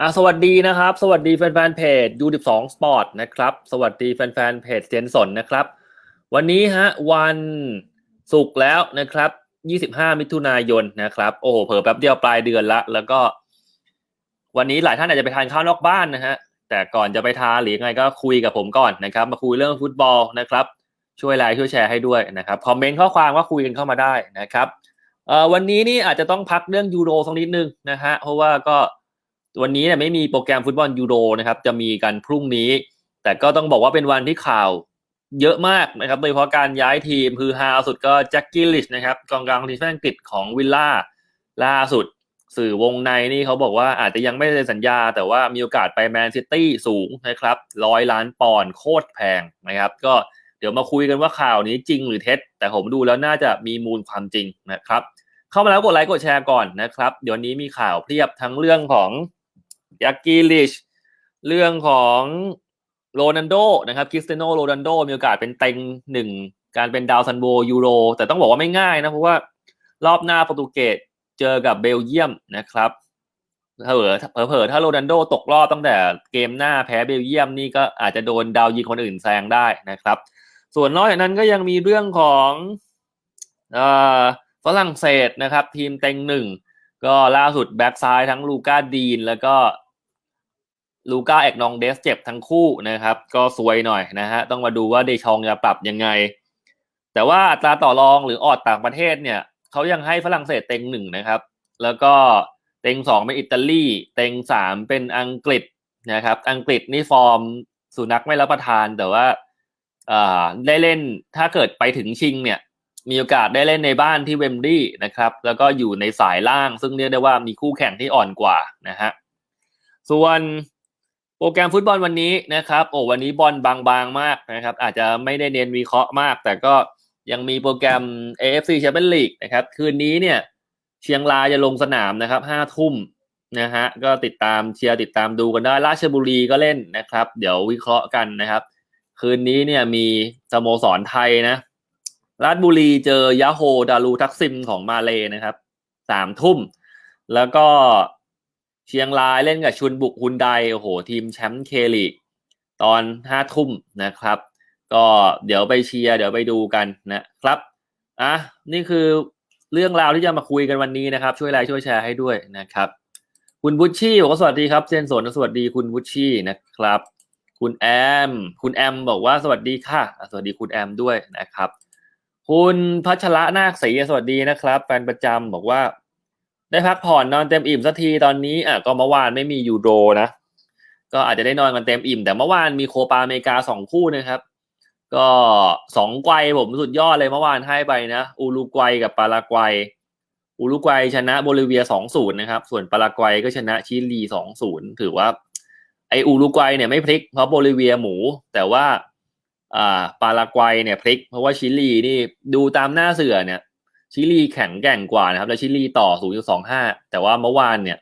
อะสวัสดีนะครับ สวัสดีแฟนๆเพจ U12 Sport นะครับ สวัสดีแฟนๆเพจเจนสนนะครับ วันนี้ฮะวันศุกร์แล้วนะครับ 25 มิถุนายนนะครับ โอ้โหเผลอแป๊บเดียวปลายเดือนละ แล้วก็ วันนี้หลายท่านอาจจะไปทานข้าวนอกบ้านนะฮะ แต่ก่อนจะไปทานหรือยังไงก็คุยกับผมก่อนนะครับ มาคุยเรื่องฟุตบอลนะครับ ช่วยไลค์ช่วยแชร์ให้ด้วยนะครับ คอมเมนต์ข้อความก็คุยกันเข้ามาได้นะครับ เอ่อวันนี้นี่อาจจะต้องพักเรื่องยูโรสักนิดนึงนะฮะ เพราะว่าก็ วันนี้เนี่ยไม่มีโปรแกรมฟุตบอลยูโรนะครับจะมีกันพรุ่งนี้ แต่ก็ต้องบอกว่าเป็นวันที่ข่าวเยอะมากนะครับโดยเฉพาะการย้ายทีมคือฮาสุดก็แจ็คกี้ลิชนะครับกองกลางทีมชาติอังกฤษของวิลล่าล่าสุด สื่อวงในนี่เขาบอกว่าอาจจะยังไม่ได้สัญญา แต่ว่ามีโอกาสไปแมนซิตี้สูงนะครับร้อยล้านปอนด์โคตรแพงนะครับ ก็เดี๋ยวมาคุยกันว่าข่าวนี้จริงหรือเท็จ แต่ผมดูแล้วน่าจะมีมูลความจริงนะครับ เข้ามาแล้วกดไลค์กดแชร์ก่อนนะครับ เดี๋ยวนี้มีข่าวเพียบทั้งเรื่องของ ยักกีลิชเรื่องของโรนันโดนะครับคริสเตียโนโรนันโดมีโอกาสเป็นเต็งหนึ่งการเป็นดาวซันโบยูโร แต่ต้องบอกว่าไม่ง่ายนะเพราะว่ารอบหน้าโปรตุเกสเจอกับเบลเยียมนะครับเผลอเผลอถ้าโรนันโดตกรอบตั้งแต่เกมหน้าแพ้เบลเยียมนี่ก็อาจจะโดนดาวยิงคนอื่นแซงได้นะครับ ส่วนนอกจากนั้นก็ยังมีเรื่องของฝรั่งเศสนะครับ ทีมเต็งหนึ่งก็ล่าสุดแบ็กซ้ายทั้งลูก้าดีน แล้วก็ ลูก้าเอกนองเดสเจ็บทั้งคู่นะครับ ก็สวยหน่อยนะฮะต้องมาดูว่าเดชองจะปรับยังไง แต่ว่าอัตราต่อรองหรือออดต่างประเทศเนี่ยเขายังให้ฝรั่งเศสเต็งหนึ่งนะครับ แล้วก็เต็งสองเป็นอิตาลีเต็งสามเป็นอังกฤษนะครับ อังกฤษนี่ฟอร์มสุนัขไม่รับประทานแต่ว่าอ่าได้เล่นถ้าเกิดไปถึงชิงเนี่ย มีโอกาสได้เล่นในบ้านที่เวมบลีย์นะครับ แล้วก็อยู่ในสายล่างซึ่งเรียกได้ว่ามีคู่แข่งที่อ่อนกว่านะฮะส่วน โปรแกรมฟุตบอลวันนี้นะครับ โอ้วันนี้บอลบางๆมากนะครับ อาจจะไม่ได้เน้นวิเคราะห์มาก แต่ก็ยังมีโปรแกรม AFC Champions League นะครับ คืนนี้เนี่ย เชียงรายจะลงสนามนะครับห้าทุ่มนะฮะก็ติดตามเชียร์ติดตามดูกันได้ราชบุรีก็เล่นนะครับ เดี๋ยววิเคราะห์กันนะครับ คืนนี้เนี่ยมีสโมสรไทยนะ ราชบุรีเจอยาโฮดารูทักซิมของมาเลนะครับสามทุ่ม แล้วก็ เชียงรายเล่นกับชุนบุกฮุนไดโอ้โห ทีมแชมป์เคลีกตอนห้าทุ่มนะครับ ก็เดี๋ยวไปเชียร์เดี๋ยวไปดูกันนะครับอะนี่คือเรื่องราวที่จะมาคุยกันวันนี้นะครับ ช่วยไลค์ช่วยแชร์ให้ด้วยนะครับ คุณบุชชี่บอกว่าสวัสดีครับเจนสนสวัสดีคุณบุชชี่นะครับ คุณแอม คุณแอมบอกว่าสวัสดีค่ะอะสวัสดีคุณแอมด้วยนะครับ คุณพัชระนาคศรีสวัสดีนะครับ แฟนประจำบอกว่า ได้พักผ่อนนอนเต็มอิ่มสักทีตอนนี้อะก็เมื่อวานไม่มียูโรนะก็อาจจะได้นอนกันเต็มอิ่ม แต่เมื่อวานมีโคปาอเมริกาสองคู่นะครับ ก็สองไกวผมสุดยอดเลยเมื่อวานให้ไปนะอูรุกวัยกับปารากวัยอูรุกวัยชนะโบลิเวียสองศูนย์นะครับ ส่วนปารากวัยก็ชนะชิลีสองศูนย์ถือว่า ไออูรุกวัยเนี่ยไม่พลิกเพราะโบลิเวียหมู แต่ว่าอ่าปารากวัยเนี่ยพลิก เพราะว่าชิลีนี่ดูตามหน้าเสือเนี่ย ชิลีแข็งแกร่งกว่านะครับ แล้วชิลีต่อ 0.25 แต่ว่าเมื่อวานเนี่ย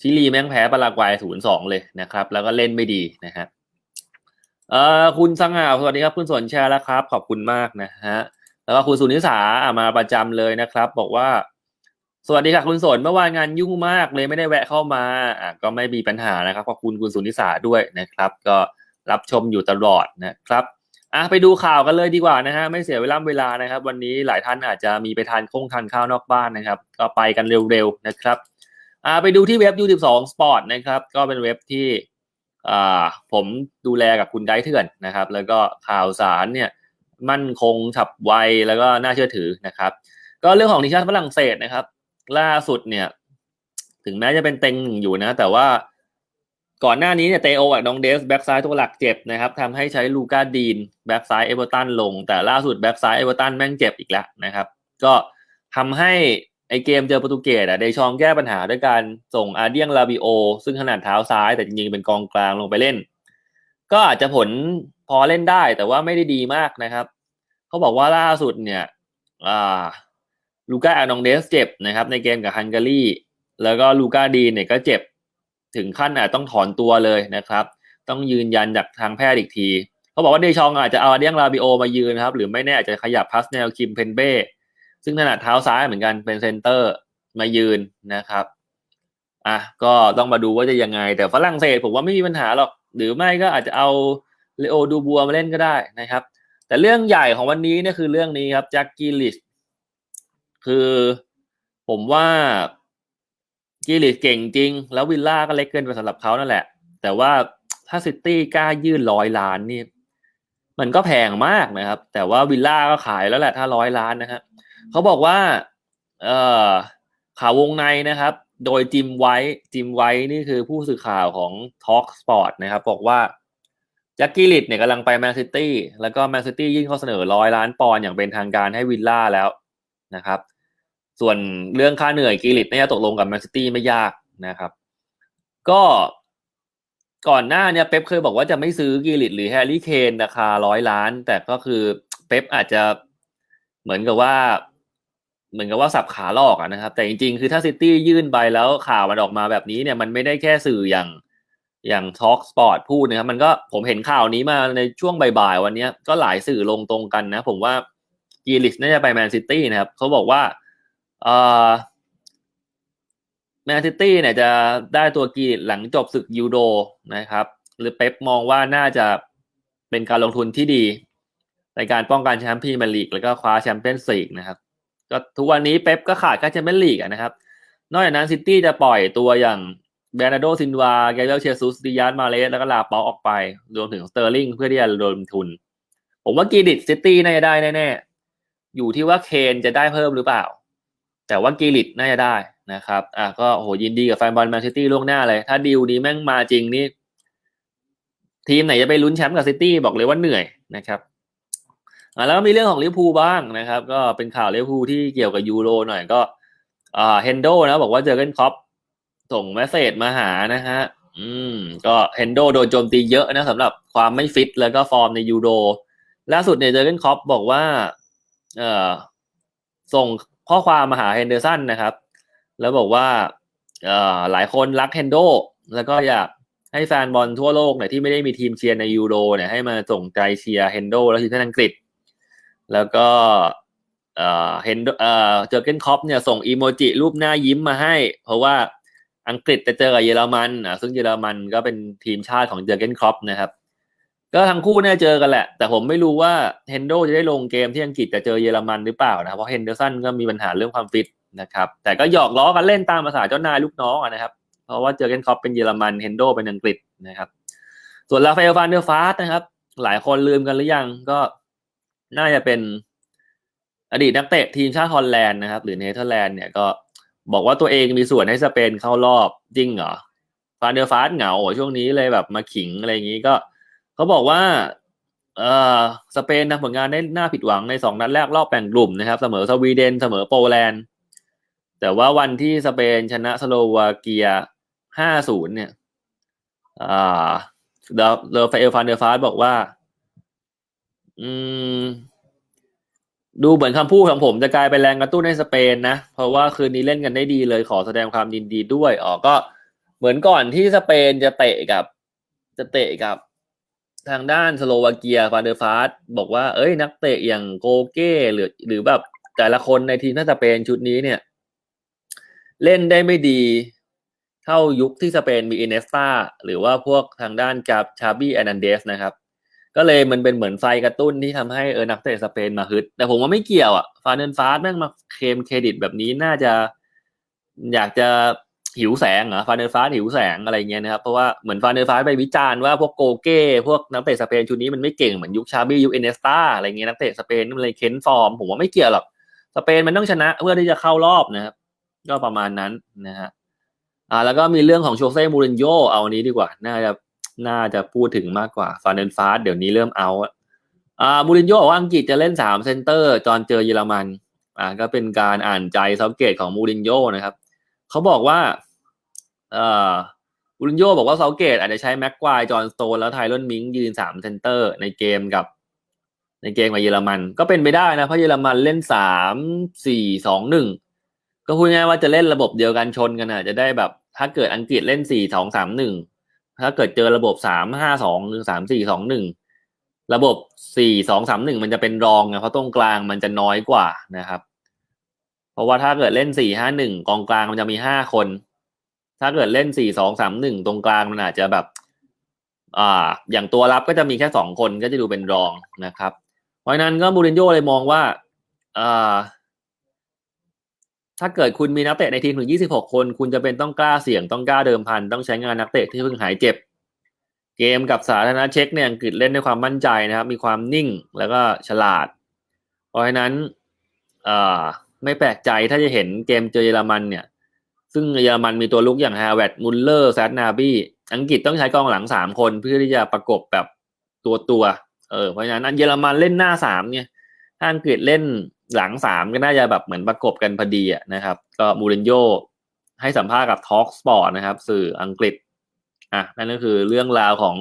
ชิลีแม่งแพ้ปารากวัย 0.2 เลยนะครับ แล้วก็เล่นไม่ดีนะฮะเอ่อคุณสังหาสวัสดีครับ คุณสนแชร์แล้วครับ ขอบคุณมากนะฮะแล้วก็คุณสุนิสาอะมาประจำเลยนะครับ บอกว่า สวัสดีค่ะคุณสนเมื่อวานงานยุ่งมากเลยไม่ได้แวะเข้ามาอะก็ไม่มีปัญหานะครับขอบคุณคุณสุนิสาด้วยนะครับ ก็รับชมอยู่ตลอดนะครับ อะไปดูข่าวกันเลยดีกว่านะฮะไม่เสียเวลาเวลานะครับ วันนี้หลายท่านอาจจะมีไปทานคงทานข้าวนอกบ้านนะครับ ก็ไปกันเร็วๆนะครับอ่าไปดูที่เว็บ U12 Sport นะครับ ก็เป็นเว็บที่อ่าผมดูแลกับคุณไดเถื่อนนะครับ แล้วก็ข่าวสารเนี่ยมั่นคงฉับไวแล้วก็น่าเชื่อถือนะครับ ก็เรื่องของทีมชาติฝรั่งเศสนะครับ ล่าสุดเนี่ย ถึงแม้จะเป็นเต็งหนึ่งอยู่นะ แต่ว่า ก่อนหน้านี้เนี่ยเตโอกับน้องเดสแบ็กซ้ายตัวหลักเจ็บนะครับทำให้ใช้ลูก้าดีนแบ็กซ้ายเอเวอร์ตันลง แต่ล่าสุดแบ็กซ้ายเอเวอร์ตันแม่งเจ็บอีกแล้วนะครับ ก็ทำให้ไอเกมเจอโปรตุเกสอะเดชองแก้ปัญหาด้วยการส่งอาเดียงลาบิโอ ซึ่งขนาดเท้าซ้ายแต่จริงๆเป็นกองกลางลงไปเล่น ก็อาจจะผลพอเล่นได้แต่ว่าไม่ได้ดีมากนะครับ เขาบอกว่าล่าสุดเนี่ยอ่าลูก้าอานองเดสเจ็บนะครับในเกมกับฮังการีแล้วก็ลูก้าดีนเนี่ยก็เจ็บ ถึงขั้นอาจต้องถอนตัวเลยนะครับ ต้องยืนยันจากทางแพทย์อีกทีเขาบอกว่าเดชองอาจจะเอาเดียงลาบิโอมายืนนะครับ หรือไม่แน่อาจจะขยับพัสเนลคิมเพนเบ้ซึ่งถนัดเท้าซ้ายเหมือนกันเป็นเซนเตอร์มายืนนะครับอะก็ต้องมาดูว่าจะยังไง แต่ฝรั่งเศสผมว่าไม่มีปัญหาหรอก หรือไม่ก็อาจจะเอาเลโอดูบัวมาเล่นก็ได้นะครับ แต่เรื่องใหญ่ของวันนี้เนี่ยคือเรื่องนี้ครับแจ็คกี้ลิชคือผมว่า กิลิชเก่งจริง แล้ววิลล่าก็เล็กเกินไปสำหรับเขานั่นแหละ แต่ว่าถ้าซิตี้กล้ายื่นร้อยล้านนี่มันก็แพงมากนะครับ แต่ว่าวิลล่าก็ขายแล้วแหละถ้าร้อยล้านนะฮะเขาบอกว่า เอ่อข่าววงในนะครับ โดยจิมไว้จิมไว้นี่คือผู้สื่อข่าวของ Talk Sport นะครับ บอกว่าแจ็คกี้ลิดเนี่ยกำลังไปแมนซิตี้แล้วก็แมนซิตี้ยื่นข้อเสนอร้อยล้านปอนด์อย่างเป็นทางการให้วิลล่าแล้วนะครับ ส่วนเรื่องค่าเหนื่อยกีลิตเนี่ยตกลงกับแมนซิตี้ไม่ยากนะครับ ก็ก่อนหน้าเนี่ยเป๊ปเคยบอกว่าจะไม่ซื้อกีลิตหรือแฮร์รี่เคนราคาร้อยล้าน แต่ก็คือเป๊ปอาจจะเหมือนกับว่า เหมือนกับว่าสับขาลอกอะนะครับ แต่จริงๆ คือถ้าซิตี้ยื่นไปแล้วข่าวมันออกมาแบบนี้เนี่ยมันไม่ได้แค่สื่ออย่างอย่างทอล์กสปอร์ตพูดนะครับ มันก็ผมเห็นข่าวนี้มาในช่วงบ่ายๆ วันนี้ก็หลายสื่อลงตรงกันนะ ผมว่ากีลิชน่าจะไปแมนซิตี้นะครับ เขาบอกว่า แมนซิตี้เนี่ยจะได้ตัวกีหลังจบศึกยูโดนะครับ หรือเป๊ปมองว่าน่าจะเป็นการลงทุนที่ดี ในการป้องกันแชมป์พรีเมียร์ลีกแล้วก็คว้าแชมเปี้ยนส์ลีกนะครับ ก็ทุกวันนี้เป๊ปก็ขาดแค่แชมเปี้ยนลีกนะครับ นอกจากนั้นซิตี้จะปล่อยตัวอย่างเบรนาโดซินวา แกเบรียลเชซุสดิยาสมาเลสแล้วก็ลาเปาออกไป รวมถึงสเตอร์ลิงเพื่อที่จะระดมทุน ผมว่ากีดิตซิตี้น่าจะได้แน่ๆอยู่ที่ว่าเคนจะได้เพิ่มหรือเปล่า แต่ว่ากีริตน่าจะได้นะครับอะก็โหยินดีกับแฟนบอลแมนซิตี้ล่วงหน้าเลย ถ้าดีลนี้แม่งมาจริงนี่ทีมไหนจะไปลุ้นแชมป์กับซิตี้บอกเลยว่าเหนื่อยนะครับอ่าแล้วก็มีเรื่องของลิเวอร์พูลบ้างนะครับ ก็เป็นข่าวลิเวอร์พูลที่เกี่ยวกับยูโรหน่อยก็อ่าเฮนโดนะบอกว่าเจอกันคอปส่งเมสเซจมาหานะฮะอืมก็เฮนโดโดนโจมตีเยอะนะสำหรับความไม่ฟิตแล้วก็ฟอร์มในยูโรล่าสุดเนี่ยเจอกันคอปบอกว่า เอ่อส่ง ข้อความมาหาเฮนเดอร์สันนะครับ แล้วบอกว่าหลายคนรักเฮนโดแล้วก็อยากให้แฟนบอลทั่วโลกเนี่ยที่ไม่ได้มีทีมเชียร์ในยูโรเนี่ยให้มาส่งใจเชียร์เฮนโดแล้วทีมชาติอังกฤษ แล้วก็เฮนเอ่อเจอเกนคอปเนี่ยส่งอีโมจิรูปหน้ายิ้มมาให้ เพราะว่าอังกฤษจะเจอกับเยอรมันอะซึ่งเยอรมันก็เป็นทีมชาติของเจอเกนคอปนะครับ ก็ทั้งคู่เนี่ยเจอกันแหละ แต่ผมไม่รู้ว่าเฮนโดจะได้ลงเกมที่อังกฤษจะเจอเยอรมันหรือเปล่านะเพราะเฮนเดอร์สันก็มีปัญหาเรื่องความฟิตนะครับ แต่ก็หยอกล้อกันเล่นตามภาษาเจ้านายลูกน้องนะครับ เพราะว่าเจอเกนคอปเป็นเยอรมันเฮนโดเป็นอังกฤษนะครับ ส่วนลาฟาเอลฟานเดอร์ฟาสนะครับ หลายคนลืมกันหรือยังก็น่าจะเป็นอดีตนักเตะทีมชาติฮอลแลนด์นะครับหรือเนเธอร์แลนด์เนี่ยก็บอกว่าตัวเองมีส่วนให้สเปนเข้ารอบจริงเหรอฟานเดอร์ฟาสเหงาช่วงนี้เลยแบบมาขิงอะไรอย่างนี้ก็ เขาบอกว่าเออสเปนทำผลงานได้น่าผิดหวังในสองนัดแรกรอบแบ่งกลุ่มนะครับ เสมอสวีเดนเสมอโปแลนด์ แต่ว่าวันที่สเปนชนะสโลวาเกีย5-0เนี่ยอ่าเดลเดลฟาเอลฟานเดอร์ฟาสบอกว่า อืม ดูเหมือนคำพูดของผมจะกลายเป็นแรงกระตุ้นให้สเปนนะ เพราะว่าคืนนี้เล่นกันได้ดีเลยขอแสดงความยินดีด้วยอ๋อก็เหมือนก่อนที่สเปนจะเตะกับ จะเตะกับ ทางด้านสโลวาเกียฟานเดอร์ฟาสบอกว่าเอ้ยนักเตะอย่างโกเก้หรือ หรือแบบแต่ละคนในทีมชาติสเปนชุดนี้เนี่ย เล่นได้ไม่ดีเท่ายุคที่สเปนมีอินเนสตาหรือว่าพวกทางด้านกับชาบี้แอนันเดสนะครับ ก็เลยมันเป็นเหมือนไฟกระตุ้นที่ทำให้เออนักเตะสเปนมาฮึด แต่ผมว่าไม่เกี่ยวอะฟานเดนฟาสแม่งมาเคลมเครดิตแบบนี้น่าจะอยากจะ หิวแสงเหรอฟานเดนฟาสหิวแสงอะไรเงี้ยนะครับเพราะว่าเหมือนฟานเดนฟาสไปวิจารณ์ว่าพวกโกเก้พวกนักเตะสเปนชุดนี้มันไม่เก่งเหมือนยุคชาบี้ยุคเอเนสตาอะไรเงี้ยนักเตะสเปนมันเลยเค้นฟอร์ม ผมว่าไม่เกี่ยวหรอกสเปนมันต้องชนะเพื่อที่จะเข้ารอบนะครับก็ประมาณนั้นนะฮะอ่าแล้วก็มีเรื่องของโชเซ่มูรินโญ่เอาอันนี้ดีกว่า น่าจะน่าจะพูดถึงมากกว่าฟานเดนฟาสเดี๋ยวนี้เริ่มเอาอ่ามูรินโญ่บอกว่าอังกฤษจะเล่นสามเซนเตอร์ตอนเจอเยอรมันอ่าก็เป็นการอ่านใจเซาเกตของมูรินโญ่นะครับ เขาบอกว่าเอ่อมูรินโญ่บอกว่าเซาเกตอาจจะใช้แม็กควายจอห์นสโตนแล้วไทรอนมิงยืนสามเซนเตอร์ ในเกมกับ ในเกมกับเยอรมัน ก็เป็นไปได้นะ เพราะเยอรมันเล่นสามสี่สองหนึ่งก็พูดง่ายว่าจะเล่นระบบเดียวกันชนกันอะจะได้แบบ ถ้าเกิดอังกฤษเล่นสี่สองสามหนึ่งถ้าเกิดเจอระบบสามห้าสองหรือสามสี่สองหนึ่งระบบสี่สองสามหนึ่งมันจะเป็นรองนะเพราะตรงกลางมันจะน้อยกว่านะครับ เพราะว่าถ้าเกิดเล่นสี่ห้าหนึ่งกองกลางมันจะมีห้าคน ถ้าเกิดเล่นสี่สองสามหนึ่งตรงกลางมันอาจจะแบบ อ่า อย่างตัวรับก็จะมีแค่สองคนก็จะดูเป็นรองนะครับ เพราะนั้นก็มูรินโญ่เลยมองว่าอ่าถ้าเกิดคุณมีนักเตะในทีมถึง 26 คน คุณจะเป็นต้องกล้าเสี่ยงต้องกล้าเดิมพัน ต้องใช้งานนักเตะที่เพิ่งหายเจ็บ เกมกับสาธารณเช็กเนี่ยอังกฤษเล่นด้วยความมั่นใจนะครับ มีความนิ่งแล้วก็ฉลาด เพราะฉะนั้นอ่อ ไม่แปลกใจถ้าจะเห็นเกมเจอเยอรมันเนี่ย ซึ่งเยอรมันมีตัวลุกอย่างฮาวเวิร์ดมุลเลอร์แซดนาบี้อังกฤษต้องใช้กองหลังสามคนเพื่อที่จะประกบแบบตัวตัวเออเพราะฉะนั้นอันเยอรมันเล่นหน้าสามเนี่ยถ้าอังกฤษเล่นหลังสามก็น่าจะแบบเหมือนประกบกันพอดีอะนะครับ ก็มูรินโญ่ให้สัมภาษณ์กับ Talk Sport นะครับ สื่ออังกฤษอะนั่นก็คือเรื่องราวของ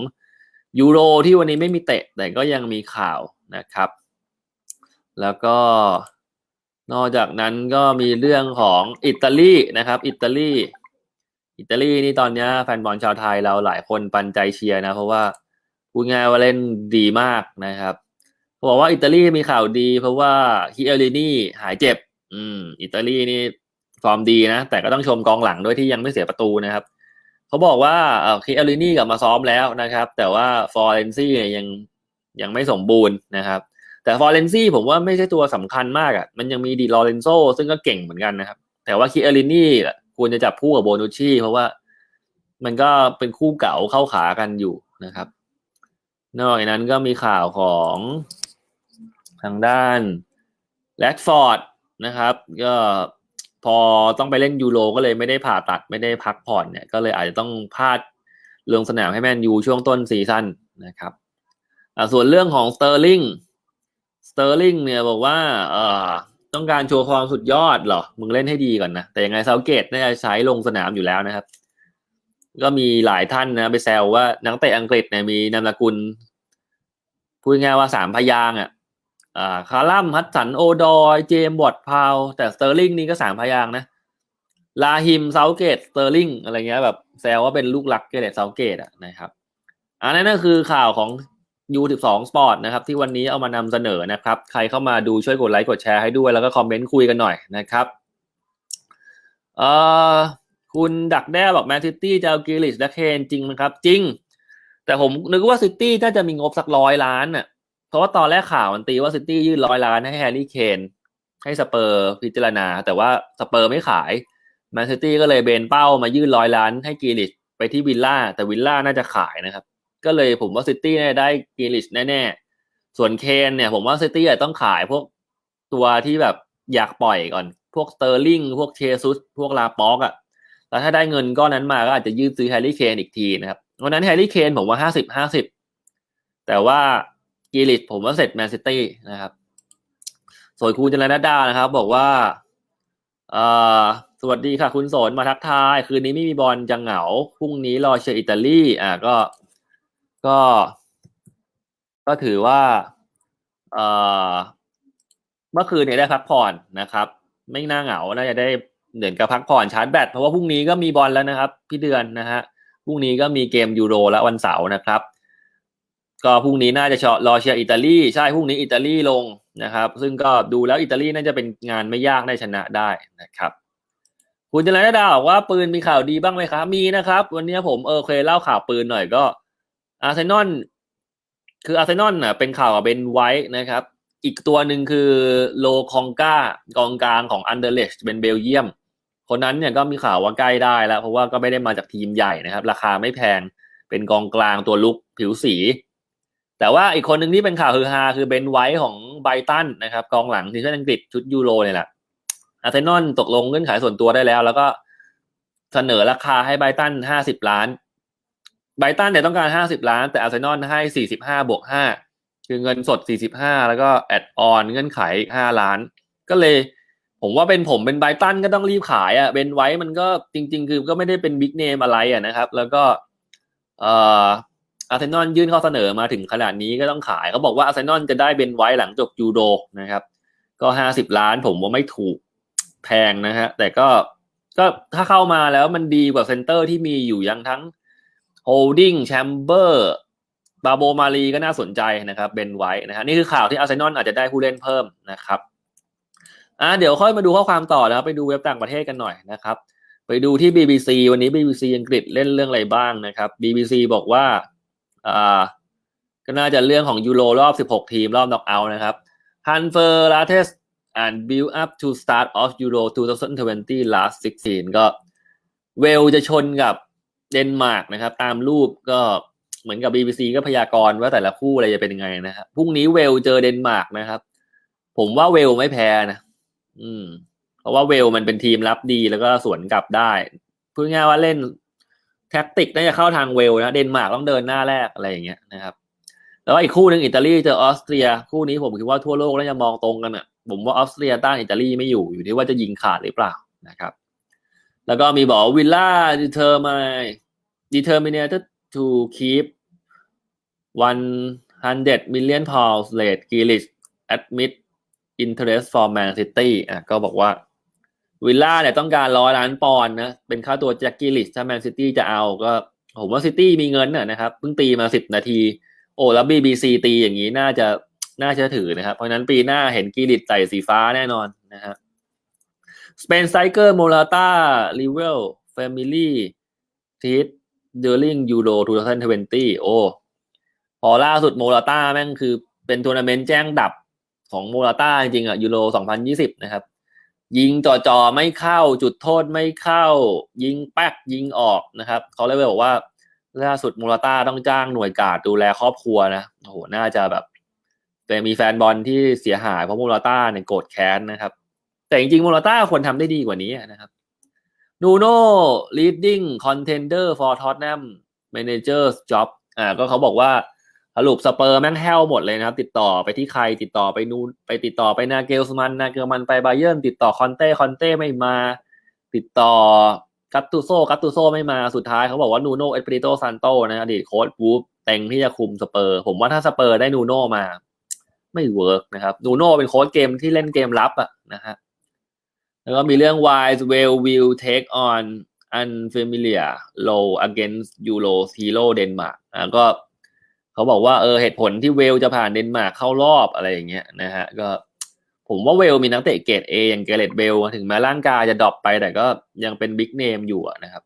ยูโรที่วันนี้ไม่มีเตะ แต่ก็ยังมีข่าวนะครับ แล้วก็ นอกจากนั้นก็มีเรื่องของอิตาลีนะครับ อิตาลีอิตาลีนี่ตอนนี้แฟนบอลชาวไทยเราหลายคนปันใจเชียร์นะ เพราะว่าพูดง่ายว่าเล่นดีมากนะครับเขาบอกว่าอิตาลีมีข่าวดี เพราะว่าฮิเอลินี่หายเจ็บ อืม อิตาลีนี่ฟอร์มดีนะ แต่ก็ต้องชมกองหลังด้วยที่ยังไม่เสียประตูนะครับ เขาบอกว่าเอ่อฮิเอลินี่กลับมาซ้อมแล้วนะครับ แต่ว่าฟอร์เรนซี่เนี่ยยังยังไม่สมบูรณ์นะครับ แต่ฟอร์เรนซี่ผมว่าไม่ใช่ตัวสำคัญมากอะ มันยังมีดีลอเรนโซซึ่งก็เก่งเหมือนกันนะครับ แต่ว่าคิเอลินี่ควรจะจับคู่กับโบนูชี่เพราะว่ามันก็เป็นคู่เก่าเข้าขากันอยู่นะครับ นอกจากนั้นก็มีข่าวของทางด้านแรดฟอร์ดนะครับ ก็พอต้องไปเล่นยูโรก็เลยไม่ได้ผ่าตัดไม่ได้พักผ่อนเนี่ย ก็เลยอาจจะต้องพลาดลงสนามให้แมนยูช่วงต้นซีซั่นนะครับส่วนเรื่องของสเตอร์ลิง สเตอร์ลิงเนี่ยบอกว่าเอ่อต้องการโชว์ความสุดยอดเหรอ มึงเล่นให้ดีก่อนนะ แต่ยังไงเซาเกตน่าจะใช้ลงสนามอยู่แล้วนะครับ ก็มีหลายท่านนะ ไปแซวว่านักเตะอังกฤษเนี่ยมีนามสกุลพูดง่ายว่าสามพยางอะอ่าคาร่ำฮัตสันโอดอยเจมส์บอดพาว แต่สเตอร์ลิงนี่ก็สามพยางนะลาฮิมเซาเกตสเตอร์ลิงอะไรเงี้ยแบบแซวว่าเป็นลูกหลักเกเรตเซาเกตอะนะครับอันนั้นก็คือข่าวของ U12 Sport นะครับที่วันนี้เอามานำเสนอนะครับ ใครเข้ามาดูช่วยกดไลค์กดแชร์ให้ด้วยแล้วก็คอมเมนต์คุยกันหน่อยนะครับเอ่อคุณดักแด้บอกแมนซิตี้จะเอากิลิชและเคนจริงไหมครับ จริง แต่ผมนึกว่าซิตี้น่าจะมีงบสักร้อยล้านน่ะเพราะว่าตอนแรกข่าวมันตีว่าซิตี้ยื่นร้อยล้านให้แฮร์รี่เคนให้สเปอร์พิจารณา แต่ว่าสเปอร์ไม่ขายแมนซิตี้ก็เลยเบนเป้ามายื่นร้อยล้านให้กิลิชไปที่วิลล่าแต่วิลล่าน่าจะขายนะครับ ก็เลยผมว่าซิตี้น่าจะได้กิลิชแน่ๆ ส่วนเคนเนี่ยผมว่าซิตี้อาจต้องขายพวกตัวที่แบบอยากปล่อยก่อน พวกสเตอร์ลิงพวกเชซุส พวกลาป็อกอะแล้วถ้าได้เงินก้อนนั้นมาก็อาจจะยืดซื้อแฮร์รี่เคนอีกทีนะครับวันนั้นแฮร์รี่เคนผมว่าห้าสิบห้าสิบ แต่ว่ากิลิชผมว่าเสร็จแมนซิตี้นะครับ ส่วนคุณจรณดานะครับ บอกว่าอ่อสวัสดีค่ะ คุณสนมาทักทาย คืนนี้ไม่มีบอลจะเหงาพรุ่งนี้รอเชียร์อิตาลีอ่าก็ ก็ ก็ถือว่าเอ่อเมื่อคืนเนี่ยได้พักผ่อนนะครับ ไม่น่าเหงาน่าจะได้เหมือนกับพักผ่อนชาร์จแบตเพราะว่าพรุ่งนี้ก็มีบอลแล้วนะครับ พี่เดือนนะฮะพรุ่งนี้ก็มีเกมยูโรแล้ววันเสาร์นะครับ ก็พรุ่งนี้น่าจะรอเชียร์อิตาลีใช่พรุ่งนี้อิตาลีลงนะครับ ซึ่งก็ดูแล้วอิตาลีน่าจะเป็นงานไม่ยากได้ชนะได้นะครับคุณจรณดาบอกว่าปืนมีข่าวดีบ้างไหมครับมีนะครับ วันนี้ผมเออเคยเล่าข่าวปืนหน่อยก็ อาร์เซนอลคืออาร์เซนอลน่ะเป็นข่าวกับเบนไว้นะครับ อีกตัวหนึ่งคือโลคองกากองกลางของอันเดอร์เลชเป็นเบลเยียม คนนั้นเนี่ยก็มีข่าวว่าใกล้ได้แล้ว เพราะว่าก็ไม่ได้มาจากทีมใหญ่นะครับ ราคาไม่แพงเป็นกองกลางตัวลุกผิวสี แต่ว่าอีกคนหนึ่งที่เป็นข่าวฮือฮาคือเบนไว้ของไบตันนะครับกองหลังทีมชาติอังกฤษชุดยูโรเนี่ยแหละอาร์เซนอลตกลงเงื่อนไขส่วนตัวได้แล้ว แล้วก็เสนอราคาให้ไบตันห้าสิบล้าน ไบตันเนี่ยต้องการห้าสิบล้าน แต่อาร์เซนอลให้สี่สิบห้าบวกห้าคือเงินสดสี่สิบห้าแล้วก็แอดออนเงื่อนไขห้าล้าน ก็เลย ผมว่าเป็นผมเป็นไบตันก็ต้องรีบขายอะ่ะเบนไว้มันก็จริง ๆ คือก็ไม่ได้เป็นบิ๊กเนมอะไรอะนะครับ แล้วก็เอ่ออาร์เซนอลยื่นข้อเสนอมาถึงขนาดนี้ก็ต้องขายเขาบอกว่าอาร์เซนอลจะได้เบนไว้หลังจบยูโรนะครับ ก็ห้าสิบล้านผมว่าไม่ถูกแพงนะฮะแต่ก็ก็ถ้าเข้ามาแล้วมันดีกว่าเซนเตอร์ที่มีอยู่ยังทั้ง โฮลดิ้งแชมเบอร์บาโบมารีก็น่าสนใจนะครับเบนไว้นะฮะนี่คือข่าวที่อาร์เซนอลอาจจะได้ผู้เล่นเพิ่มนะครับอ่าเดี๋ยวค่อยมาดูข้อความต่อนะครับไปดูเว็บต่างประเทศกันหน่อยนะครับ ไปดูที่ BBC วันนี้ BBC อังกฤษเล่นเรื่องอะไรบ้างนะครับ BBC บอกว่าอ่าก็น่าจะเรื่องของยูโรรอบ 16 ทีมรอบน็อกเอาท์นะครับ Hanfer Lattes and build up to start of Euro 2020 last 16 ก็เวลจะชนกับ เดนมาร์กนะครับ ตามรูปก็เหมือนกับ BBC ก็พยากรณ์ว่าแต่ละคู่อะไรจะเป็นยังไงนะครับพรุ่งนี้เวลเจอเดนมาร์กนะครับ ผมว่าเวลไม่แพ้นะอืม เพราะว่าเวลมันเป็นทีมรับดีแล้วก็สวนกลับได้พูดง่ายว่าเล่นแท็กติกน่าจะเข้าทางเวลนะเดนมาร์กต้องเดินหน้าแรกอะไรอย่างเงี้ยนะครับแล้วอีกคู่หนึ่งอิตาลีเจอออสเตรีย คู่นี้ผมคิดว่าทั่วโลกน่าจะมองตรงกันอะ ผมว่าออสเตรียต้านอิตาลีไม่อยู่อยู่ที่ว่าจะยิงขาดหรือเปล่านะครับ แล้วก็มีบอกวิลล่าดีเทอร์มา determinated to keep 100 million pounds rate Grealish admit interest for Man City อะก็บอกว่าวิลล่าเนี่ยต้องการร้อยล้านปอนด์นะ เป็นค่าตัวแจ็คกิลิชถ้าแมนซิตี้จะเอาก็ ผมว่าซิตี้มีเงินน่ะนะครับเพิ่งตีมาสิบนาที โอ้แล้ว BBC ตีอย่างนี้น่าจะน่าเชื่อถือนะครับ เพราะนั้นปีหน้าเห็นกิลิชใส่สีฟ้าแน่นอนนะฮะ สเปนไซเกอร์โมราตาลิเวลแฟมิลี่ทีสเดอร์ลิงยูโร2020 โอ้ พอล่าสุดโมราตาแม่งคือเป็นทัวร์นาเมนต์แจ้งดับของโมราตาจริงอะยูโร2020 นะครับ ยิงจ่อๆไม่เข้าจุดโทษไม่เข้า ยิงแป๊กยิงออกนะครับ เขาเลยบอกว่าล่าสุดโมราต้าต้องจ้างหน่วยการดูแลครอบครัวนะโอ้โหน่าจะแบบแต่มีแฟนบอลที่เสียหายเพราะโมราต้าเนี่ยโกรธแค้นนะครับ แต่จริงๆโมราต้าควรทำได้ดีกว่านี้นะครับนูโน่ leading contender for Tottenham manager's job อ่าก็เขาบอกว่าสรุปสเปอร์แม่งแห้วหมดเลยนะครับ ติดต่อไปที่ใคร ติดต่อไปนูไปติดต่อไปนาเกลสมันนาเกลมันไปบาเยิร์นติดต่อคอนเต้คอนเต้ไม่มา ติดต่อกัตตูโซกัตตูโซไม่มาสุดท้ายเขาบอกว่านูโนเอสปริโตซานโตนะอดีตโค้ชวูฟเต็งที่จะคุมสเปอร์ ผมว่าถ้าสเปอร์ได้นูโนมา ไม่เวิร์กนะครับนูโนเป็นโค้ชเกมที่เล่นเกมรับอะนะฮะ แล้วก็มีเรื่อง wise well will take on unfamiliar low against Euro Zero Denmark อ่าก็เขาบอกว่าเออเหตุผลที่เวลจะผ่านเดนมาร์กเข้ารอบอะไรอย่างเงี้ยนะฮะก็ผมว่าเวลมีนักเตะเกรดเออย่างเกเรตเบลถึงแม้ร่างกายจะดรอปไปแต่ก็ยังเป็นบิ๊กเนมอยู่นะครับ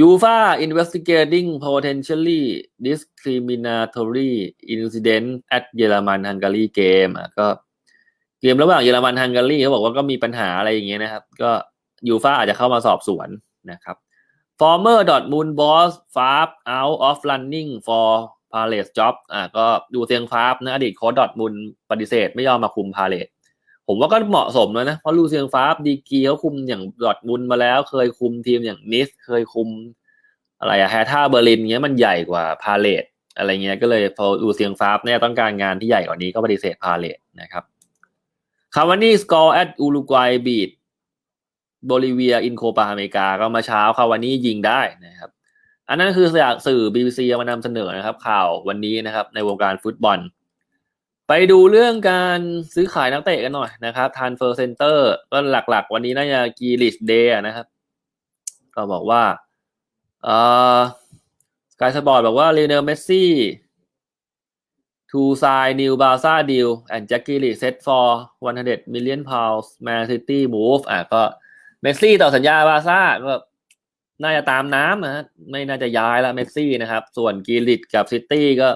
ยูฟา investigating potentially discriminatory incident at เยอรมันฮังการีเกมอะก็ เกมระหว่างเยอรมันฮังการีเขาบอกว่าก็มีปัญหาอะไรอย่างเงี้ยนะครับ ก็ยูฟ่าอาจจะเข้ามาสอบสวนนะครับ former dot mun boss Favre out of running for Palace job อะก็ดูเซียงฟาบนะอดีตโค้ชดอทมุนปฏิเสธไม่ยอมมาคุมพาเลตผมว่าก็เหมาะสมแล้วนะ เพราะลูเซียงฟาบดีกีเขาคุมอย่างดอทมุนมาแล้ว เคยคุมทีมอย่างนิสเคยคุมอะไรอะแฮท่าเบอร์ลินเงี้ยมันใหญ่กว่าพาเลตอะไรเงี้ยก็เลยพอลูเซียงฟาบเนี่ยต้องการงานที่ใหญ่กว่านี้ก็ปฏิเสธพาเลตนะครับ คาวานี่สกอร์แอตอุรุกวัยบีดโบลิเวียอินโคปาอเมริกาก็มาเช้าคาวานี่ยิงได้นะครับ อันนั้นคือจากสื่อ BBC มานำเสนอนะครับ ข่าววันนี้นะครับ ในวงการฟุตบอล ไปดูเรื่องการซื้อขายนักเตะกันหน่อยนะครับทานเฟอร์เซนเตอร์ก็หลักๆ วันนี้น่าจะกีริชเดย์นะครับ ก็บอกว่าเอ่อสกายสปอร์ตบอกว่าลีเนลเมสซี่ to sign new Barca deal and Jackie Lee set for 100 million pounds Man City move อะก็เมสซี่ต่อสัญญาบาซ่าก็น่าจะตามน้ำนะไม่น่าจะย้ายแล้วเมสซี่นะครับ ส่วนกีริตกับซิตี้ก็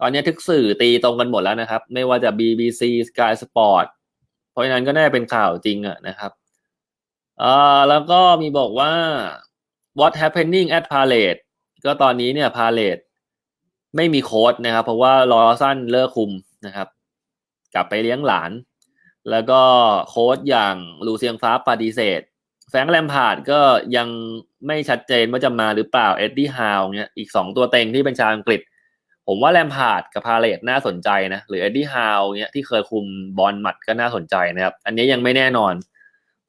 ตอนนี้ทุกสื่อตีตรงกันหมดแล้วนะครับ ไม่ว่าจะ BBC Sky Sport เพราะฉะนั้นก็น่าเป็นข่าวจริงอะนะครับอ่าแล้วก็มีบอกว่า what happening at Palace ก็ตอนนี้เนี่ย Palace ไม่มีโค้ดนะครับ เพราะว่าลอสันเลิกคุมนะครับ กลับไปเลี้ยงหลาน แล้วก็โค้ดอย่างลูเซียงฟ้าปฏิเสธ แฟงแลมพาดก็ยังไม่ชัดเจนว่าจะมาหรือเปล่าเอ็ดดี้ฮาวเนี่ยอีกสองตัวเต็งที่เป็นชาวอังกฤษ ผมว่าแลมพาดกับพาเลตน่าสนใจนะ หรือเอ็ดดี้ฮาวเนี่ยที่เคยคุมบอลหมัดก็น่าสนใจนะครับ อันนี้ยังไม่แน่นอน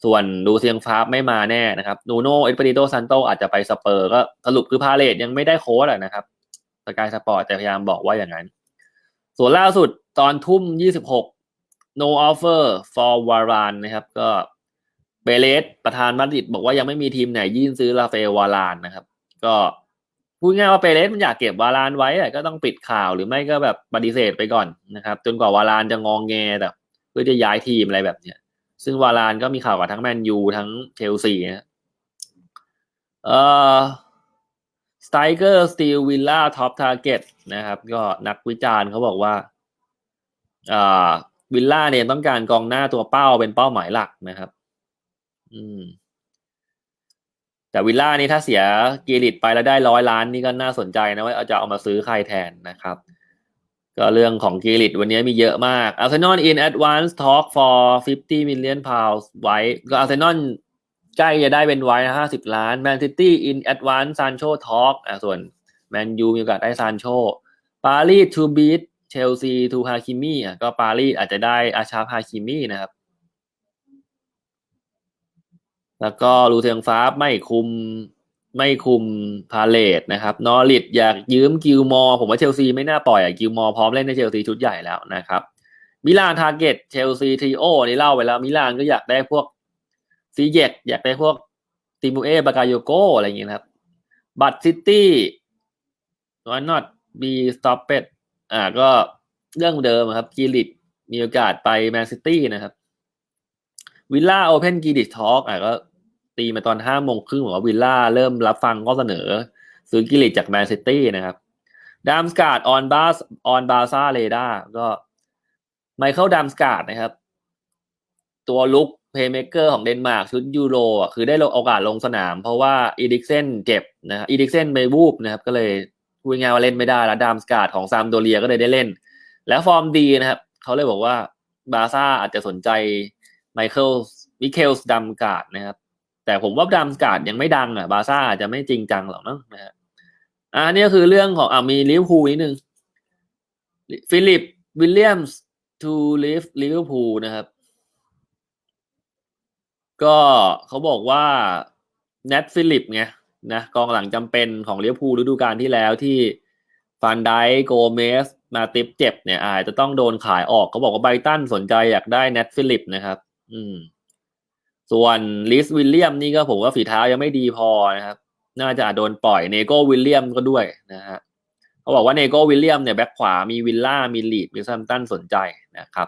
ส่วนลูเซียงฟ้าไม่มาแน่นะครับนูโนเอ็ดปริโตซันโตอาจจะไปสเปอร์ก็สรุปคือพาเลตยังไม่ได้โค้ดอะนะครับ สกายสปอร์ตแต่พยายามบอกว่าอย่างนั้น ส่วนล่าสุดตอนทุ่ม 26 no offer for Varan นะครับ ก็เบเลสประธานมาดริดบอกว่ายังไม่มีทีมไหนยื่นซื้อราเอลวารานนะครับ ก็พูดง่ายว่าเปเลสมันอยากเก็บวารานไว้ก็ต้องปิดข่าวหรือไม่ก็แบบปฏิเสธไปก่อนนะครับ จนกว่าวารานจะงองแงแต่เพื่อจะย้ายทีมอะไรแบบเนี้ยซึ่งวารานก็มีข่าวกับทั้งแมนยูทั้งเชลซีนะเอ่อ สไตเกอร์สตีลวิลล่าท็อปทาร์เก็ตนะครับ ก็นักวิจารณ์เขาบอกว่าวิลล่าเนี่ยต้องการกองหน้าตัวเป้าเป็นเป้าหมายหลักนะครับ อืม แต่วิลล่านี่ถ้าเสียกีริตไปแล้วได้ร้อยล้านนี่ก็น่าสนใจนะว่าจะเอามาซื้อใครแทนนะครับ ก็เรื่องของกีริตวันนี้มีเยอะมาก Arsenal in advance talk for 50 million pounds ไว้ก็ Arsenal ใกล้จะได้เป็นไว้ห้าสิบล้าน Man City in advance Sancho talk อะส่วน Man U มีโอกาสได้ Sancho ปารีส to beat Chelsea to Hakimi อะก็ปารีสอาจจะได้อาชาพาคิมี่นะครับ แล้วก็ลูเทียงฟ้าไม่คุมไม่คุมพาเลตนะครับ นอริดอยากยืมกิลมอร์ผมว่าเชลซีไม่น่าปล่อยอะกิลมอร์พร้อมเล่นในเชลซีชุดใหญ่แล้วนะครับ มิลานทาร์เก็ตเชลซีทริโอนี่เล่าไปแล้ว มิลานก็อยากได้พวก ซีเยกอยากได้พวกติมูเอบากาโยโกอะไรอย่างเงี้ยนะครับ บัตซิตี้วันนอตบีสต็อปเป็ดอ่าก็เรื่องเดิมครับกีริตมีโอกาสไปแมนซิตี้นะครับวิลล่าโอเพนกีดิชทอ l k อะก็ตีมาตอนห้าโมงครึ่งบอกว่าวิลล่าเริ่มรับฟังข้อเสนอ ซื้อกิริตจากแมนซิตี้นะครับ ดามสกาดออนบาสออนบาซ่าเรดาก็ไมเคิลดามสกาดนะครับ ตัวลุก เพย์เมเกอร์ของเดนมาร์กชุดยูโรอะคือได้โอกาสลงสนาม เพราะว่าอีดิกเซนเจ็บนะอีดิกเซนไปวูบนะครับก็เลยพูดง่ายว่าเล่นไม่ได้แล้วดามสกาดของซามโดเรียก็เลยได้เล่น แล้วฟอร์มดีนะครับเขาเลยบอกว่าบาซ่าอาจจะสนใจไมเคิลมิเคลส์ดัมกาดนะครับแต่ผมว่าดัมสกาดยังไม่ดังอะบาซ่าอาจจะไม่จริงจังหรอกนะนะฮะอ่านี่คือเรื่องของอ่ามีลิเวอร์พูลนิดนึงฟิลิปวิลเลียมส์ to leave ลิเวอร์พูลนะครับ ก็เขาบอกว่าเนทฟิลิปไงนะกองหลังจำเป็นของลิเวอร์พูลฤดูกาลที่แล้วที่ฟันไดโกเมสมาติปเจ็บเนี่ยอาจจะต้องโดนขายออกเขาบอกว่าไบรตันสนใจอยากได้เนทฟิลิปนะครับ อืม ส่วนลิสวิลเลียมนี่ก็ผมว่าฝีเท้ายังไม่ดีพอนะครับ น่าจะอาจโดนปล่อยเนโกวิลเลียมก็ด้วยนะฮะเขาบอกว่าเนโกวิลเลียมเนี่ยแบ็คขวามีวิลล่ามีลีดมีซัมตันสนใจนะครับ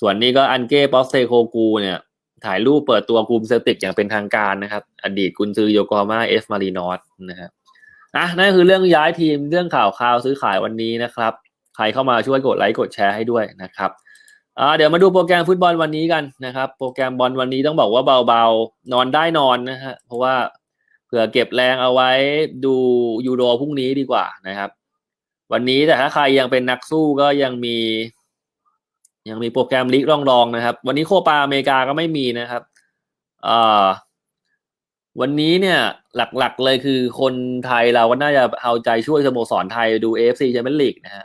ส่วนนี้ก็อันเก้ปอสเตโคกูเนี่ย ถ่ายรูปเปิดตัวกลุ่มเซลติกอย่างเป็นทางการนะครับ อดีตกุนซือโยโกฮาม่าเอฟมารีนอสนะครับอะนั่นคือเรื่องย้ายทีมเรื่องข่าวข่าวซื้อขายวันนี้นะครับ ใครเข้ามาช่วยกดไลค์กดแชร์ให้ด้วยนะครับอ่าเดี๋ยวมาดูโปรแกรมฟุตบอลวันนี้กันนะครับ โปรแกรมบอลวันนี้ต้องบอกว่าเบาๆ นอนได้นอนนะฮะเพราะว่าเผื่อเก็บแรงเอาไว้ดูยูโรพรุ่งนี้ดีกว่านะครับ วันนี้แต่ถ้าใครยังเป็นนักสู้ก็ยังมี ยังมีโปรแกรมลีกรองๆนะครับ วันนี้โคปาอเมริกาก็ไม่มีนะครับอ่าวันนี้เนี่ยหลักๆเลยคือคนไทยเราก็น่าจะเอาใจช่วยสโมสรไทยดู AFC แชมเปี้ยนลีกนะฮะ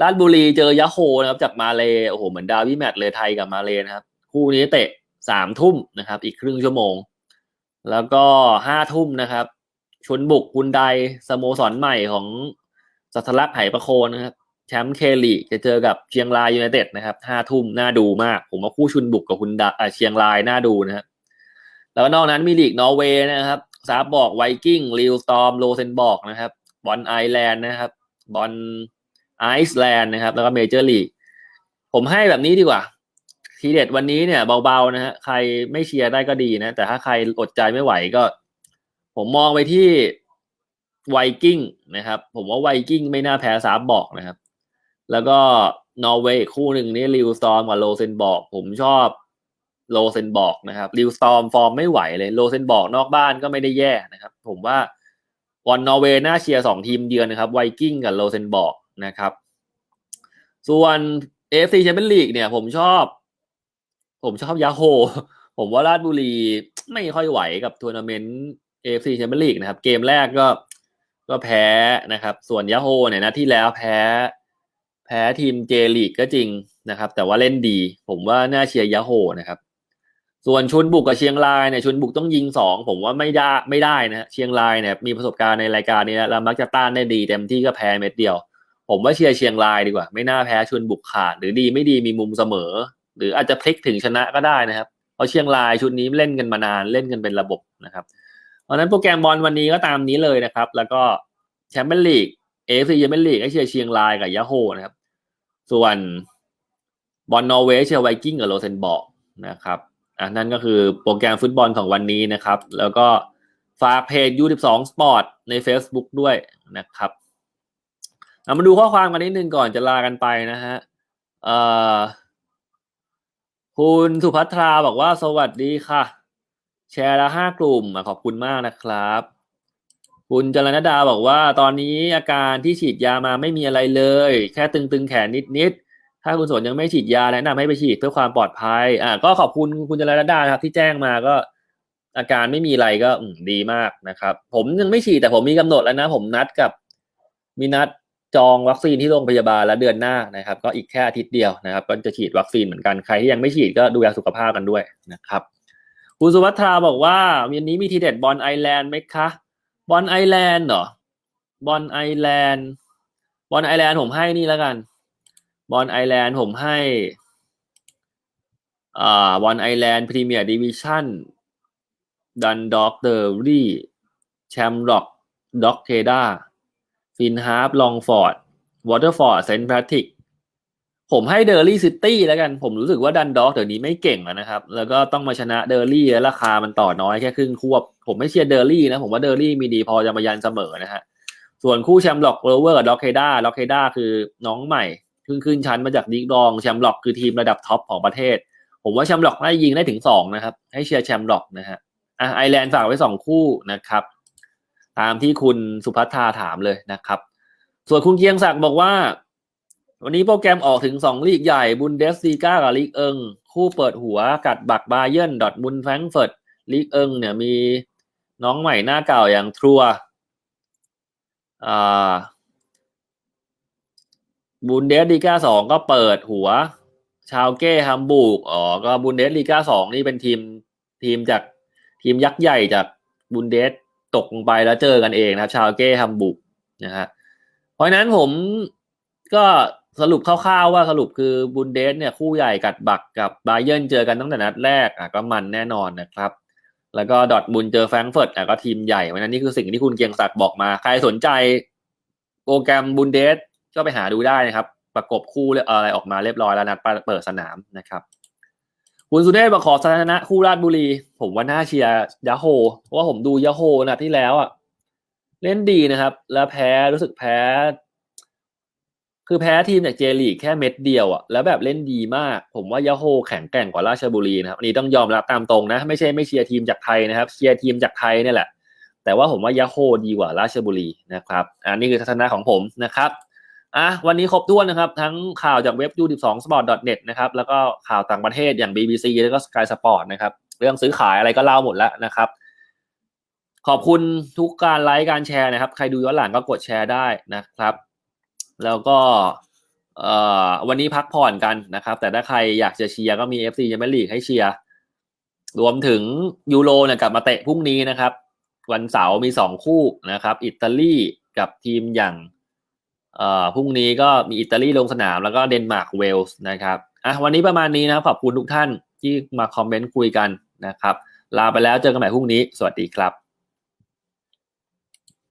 ราชบุรีเจอยะโฮนะครับ จากมาเลโอ้โหเหมือนดาวิแมตเลยไทยกับมาเลนะครับ คู่นี้เตะสามทุ่มนะครับ อีกครึ่งชั่วโมง แล้วก็ห้าทุ่มนะครับ ชนบุกฮุนไดสโมสรใหม่ของสัทลักษ์ไหประโคนนะครับ แชมป์เคลีกจะเจอกับเชียงรายยูไนเต็ดนะครับห้าทุ่มน่าดูมาก ผมว่าคู่ชุนบุกกับคุณดาเชียงรายน่าดูนะครับแล้วนอกนั้นมีลีกนอร์เวย์นะครับซาบบอกไวกิ้งลิวสตอมโลเซนบอกนะครับบอลไอแลนด์นะครับบอลไอซ์แลนด์นะครับ แล้วก็เมเจอร์ลีกผมให้แบบนี้ดีกว่า ทีเด็ดวันนี้เนี่ยเบาๆนะฮะใครไม่เชียร์ได้ก็ดีนะ แต่ถ้าใครอดใจไม่ไหวก็ ผมมองไปที่ไวกิ้งนะครับ ผมว่าไวกิ้งไม่น่าแพ้ซาบบอกนะครับ แล้วก็นอร์เวย์คู่หนึ่งนี่ลิวสตอมกับโลเซนบอก ผมชอบโลเซนบอกนะครับลิวสตอมฟอร์มไม่ไหวเลยโลเซนบอกนอกบ้านก็ไม่ได้แย่นะครับ ผมว่าบอลนอร์เวย์น่าเชียร์สองทีมเยือนนะครับไวกิ้งกับโลเซนบอกนะครับ ส่วนเอฟซีแชมเปี้ยนลีกเนี่ย ผมชอบ ผมชอบยาโฮผมว่าราชบุรีไม่ค่อยไหวกับทัวร์นาเมนต์เอฟซีแชมเปี้ยนลีกนะครับ เกมแรกก็ก็แพ้นะครับ ส่วนยาโฮเนี่ยนะที่แล้วแพ้ พ้ทีมเจลีกก็จริงนะครับ แต่ว่าเล่นดี ผมว่าน่าเชียร์ยาโฮนะครับ ส่วนชุนบุกกับเชียงรายเนี่ยชุนบุกต้องยิงสองผมว่าไม่ได้ไม่ได้นะเชียงรายเนี่ยมีประสบการณ์ในรายการนี้แล้วมักจะต้านได้ดีเต็มที่ก็แพ้เม็ดเดียว ผมว่าเชียร์เชียงรายดีกว่า ไม่น่าแพ้ชุนบุกขาดหรือดีไม่ดีมีมุมเสมอ หรืออาจจะพลิกถึงชนะก็ได้นะครับเพราะเชียงรายชุดนี้เล่นกันมานานเล่นกันเป็นระบบนะครับเพราะนั้นโปรแกรมบอลวันนี้ก็ตามนี้เลยนะครับ แล้วก็แชมเปี้ยนลีกเอฟซีแชมเปี้ยนลีกให้เชียร์เชียงรายกับยาโฮนะครับ ส่วนบอลนอร์เวย์เชียร์ไวกิ้งกับโรเซนบอกนะครับอะนั่นก็คือโปรแกรมฟุตบอลของวันนี้นะครับ แล้วก็ฝากเพจ U12 Sport ใน Facebook ด้วยนะครับเอามาดูข้อความกันนิดนึงก่อนจะลากันไปนะฮะเอ่อคุณสุภัทราบอกว่าสวัสดีค่ะ แชร์ละห้ากลุ่มอะขอบคุณมากนะครับ คุณจรณดาบอกว่าตอนนี้อาการที่ฉีดยามาไม่มีอะไรเลย แค่ตึงๆแขนนิดๆถ้าคุณสนยังไม่ฉีดยาแนะนำให้ไปฉีดเพื่อความปลอดภัย อ่าก็ขอบคุณคุณจรณดาครับ ที่แจ้งมาก็ อาการไม่มีอะไรก็ดีมากนะครับ ผมยังไม่ฉีดแต่ผมมีกำหนดแล้วนะ ผมนัดกับมีนัดจองวัคซีนที่โรงพยาบาลแล้วเดือนหน้านะครับ ก็อีกแค่อาทิตย์เดียวนะครับ ก็จะฉีดวัคซีนเหมือนกันใครที่ยังไม่ฉีดก็ดูแลสุขภาพกันด้วยนะครับคุณสุวัฒราบอกว่าวันนี้มีทีเด็ดบอลไอแลนด์ไหมคะ บอลไอแลนด์เหรอบอลไอแลนด์บอลไอแลนด์ผมให้นี่แล้วกัน บอลไอแลนด์ผมให้อ่าบอลไอแลนด์พรีเมียร์ดิวิชั่นดันด็อกเดอรี่แชมร็อกด็อกเคดาฟินฮาร์ฟลองฟอร์ดวอเตอร์ฟอร์ดเซนต์แพทริก ผมให้เดอร์ลี่ซิตี้แล้วกัน ผมรู้สึกว่าดันด็อกเดี๋ยวนี้ไม่เก่งแล้วนะครับ แล้วก็ต้องมาชนะเดอร์ลี่แล้วราคามันต่อน้อยแค่ครึ่งควบ ผมไม่เชียร์เดอร์ลี่นะ ผมว่าเดอร์ลี่มีดีพอจะมายันเสมอนะฮะ ส่วนคู่แชมป์ล็อกโรเวอร์กับด็อกเคด้าด็อกเคด้าคือน้องใหม่เพิ่งขึ้นชั้นมาจากลีกรองแชมป์ล็อกคือทีมระดับท็อปของประเทศ ผมว่าแชมป์ล็อกได้ยิงได้ถึงสองนะครับ ให้เชียร์แชมป์ล็อกนะฮะ อะไอแลนด์ฝากไว้สองคู่นะครับ ตามที่คุณสุภัทราถามเลยนะครับ ส่วนคุณเกียงศักดิ์บอกว่า วันนี้โปรแกรมออกถึงสองลีกใหญ่บุนเดสซีกากับลีกเอิง คู่เปิดหัวกัดบักบาเยนดอทมุนแฟรงเฟิร์ตลีกเอิงเนี่ยมีน้องใหม่หน้าเก่าอย่างทรัวอ่าบุนเดสลีกาสองก็เปิดหัว ชาวเก้ฮัมบูร์กอ๋อก็บุนเดสลีกาสองนี่เป็นทีมทีมจากทีมยักษ์ใหญ่จากบุนเดสตกลงไปแล้วเจอกันเองนะครับ ชาวเก้ฮัมบูร์กนะฮะเพราะนั้นผมก็ สรุปคร่าวๆว่าสรุปคือบุนเดสเนี่ยคู่ใหญ่กัดบักกับบาเยิร์นเจอกันตั้งแต่นัดแรกอะก็มันแน่นอนนะครับ แล้วก็ดอทมุนเจอแฟรงเฟิร์ตอะก็ทีมใหญ่เพราะนั้นนี่คือสิ่งที่คุณเกียงศักดิ์บอกมา ใครสนใจโปรแกรมบุนเดสก็ไปหาดูได้นะครับ ประกบคู่อะไรออกมาเรียบร้อยแล้วนัดเปิดสนามนะครับคุณสุเดชบอกขอสถานะคู่ราชบุรี ผมว่าน่าเชียร์ยาโฮเพราะว่าผมดูยาโฮนะที่แล้วอะเล่นดีนะครับ แล้วแพ้รู้สึกแพ้ คือแพ้ทีมจากเจลีกแค่เม็ดเดียวอะแล้วแบบเล่นดีมาก ผมว่ายาโฮแข็งแกร่งกว่าราชบุรีนะครับอันนี้ต้องยอมรับตามตรงนะ ไม่ใช่ไม่เชียร์ทีมจากไทยนะครับ เชียร์ทีมจากไทยนี่แหละ แต่ว่าผมว่ายาโฮดีกว่าราชบุรีนะครับ อันนี้คือทัศนะของผมนะครับอะวันนี้ครบถ้วนนะครับ ทั้งข่าวจากเว็บ u12sport.net นะครับแล้วก็ข่าวต่างประเทศอย่าง BBC แล้วก็ Sky Sport นะครับเรื่องซื้อขายอะไรก็เล่าหมดแล้วนะครับ ขอบคุณทุกการไลค์การแชร์นะครับ ใครดูย้อนหลังก็กดแชร์ได้นะครับ แล้วก็วันนี้พักผ่อนกันนะครับ แต่ถ้าใครอยากจะเชียร์ก็มี FC ยังไม่ลีกให้เชียร์รวมถึงยูโรเนี่ยกลับมาเตะพรุ่งนี้นะครับ วันเสาร์มีสองคู่นะครับ อิตาลีกับทีมอย่างพรุ่งนี้ก็มีอิตาลีลงสนามแล้วก็เดนมาร์กเวลส์นะครับอะวันนี้ประมาณนี้นะครับขอบคุณทุกท่านที่มาคอมเมนต์คุยกันนะครับ ลาไปแล้วเจอกันใหม่พรุ่งนี้ สวัสดีครับ